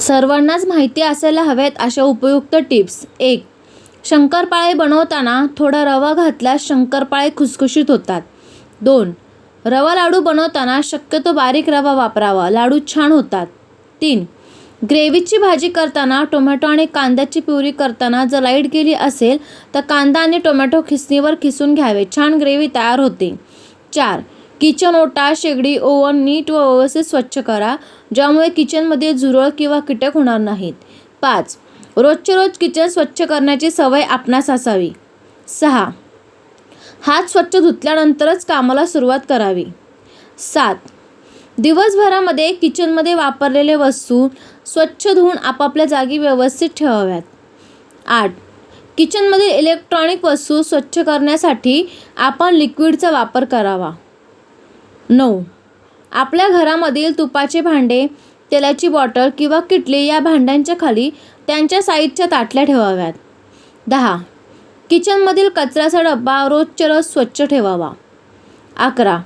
सर्वांनाच माहिती असायला हव्यात अशा उपयुक्त टिप्स. एक शंकरपाळे बनवताना थोडा रवा घातल्यास शंकरपाळे खुसखुशीत होतात. दोन रवा लाडू बनवताना शक्यतो बारीक रवा वापरावा लाडू छान होतात. तीन ग्रेव्हीची भाजी करताना टोमॅटो आणि कांद्याची प्युरी करताना जर लाइट गेली असेल तर कांदा आणि टोमॅटो खिसणीवर खिसून घ्यावे छान ग्रेव्ही तयार होते. चार किचन ओटा शेगडी ओव्हन नीट व व्यवस्थित स्वच्छ करा ज्यामुळे किचनमध्ये झुरळ किंवा कीटक होणार नाहीत. पाच रोजचे रोज किचन स्वच्छ करण्याची सवय आपणास असावी. सहा हात स्वच्छ धुतल्यानंतरच कामाला सुरुवात करावी. सात दिवसभरामध्ये किचनमध्ये वापरलेले वस्तू स्वच्छ धुवून आपापल्या जागी व्यवस्थित ठेवाव्यात. आठ किचनमधील इलेक्ट्रॉनिक वस्तू स्वच्छ करण्यासाठी आपण लिक्विडचा वापर करावा. नऊ. आपल्या घरामधील तुपाचे भांडे तेलाची बॉटल किंवा किटली या भांड्यांच्या खाली त्यांच्या साईजच्या ताटल्या ठेवाव्यात. दहा. किचनमधील कचऱ्याचा डब्बा रोजच्या रोज स्वच्छ ठेवावा. अकरा.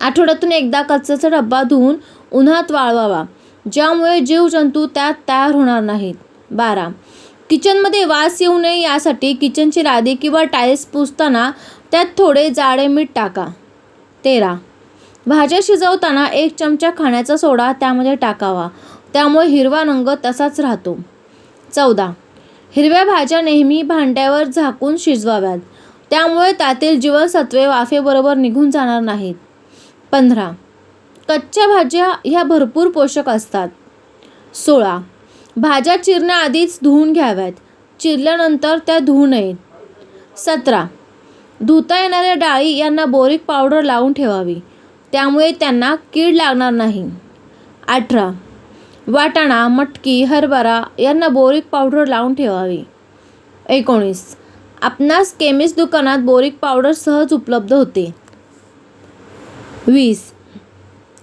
आठवड्यातून एकदा कचऱ्याचा डब्बा धुवून उन्हात वाळवावा ज्यामुळे जीवजंतू त्यात तयार होणार नाहीत. बारा. किचनमध्ये वास येऊ नये यासाठी किचनची लादी किंवा टाईल्स पुसताना त्यात थोडे जाडे मीठ टाका. तेरा. भाज्या शिजवताना एक चमचा खाण्याचा सोडा त्यामध्ये टाकावा. त्यामुळे हिरवा रंग तसाच राहतो. चौदा. हिरव्या भाज्या नेहमी भांड्यावर झाकून शिजवाव्यात. त्यामुळे त्यातील जीवनसत्वे वाफेबरोबर निघून जाणार नाहीत. पंधरा. कच्च्या भाज्या ह्या भरपूर पोषक असतात. सोळा. भाज्या चिरण्याआधीच धुवून घ्याव्यात. चिरल्यानंतर त्या धुवू नयेत. सतरा. धुता येणाऱ्या डाळी यांना बोरिक पावडर लावून ठेवावी. त्यामुळे त्यांना कीड लागणार नाही. अठरा. वाटाणा मटकी हरभरा यांना बोरिक पावडर लावून ठेवावी. एकोणीस. आपणास केमिस्ट दुकानात बोरिक पावडर सहज उपलब्ध होते. वीस.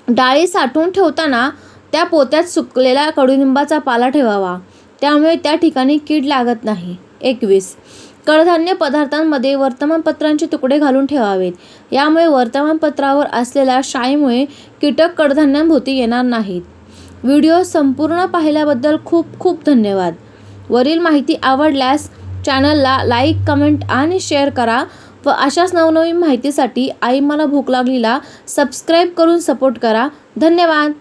डाळी साठवून ठेवताना त्या पोत्यात सुकलेला कडुनिंबाचा पाला ठेवावा. त्यामुळे त्या ठिकाणी कीड लागत नाही. एकवीस. कडधान्य पदार्थांमध्ये वर्तमानपत्रांचे तुकडे घालून ठेवावेत. यामुळे वर्तमानपत्रावर असलेल्या शाईमुळे कीटक कडधान्यांभोवती येणार नाहीत. व्हिडिओ संपूर्ण पाहिल्याबद्दल खूप खूप धन्यवाद. वरील माहिती आवडल्यास चॅनलला लाईक कमेंट आणि शेअर करा व अशाच नवनवीन माहितीसाठी आई मला भूक लागलीला सबस्क्राईब करून सपोर्ट करा. धन्यवाद.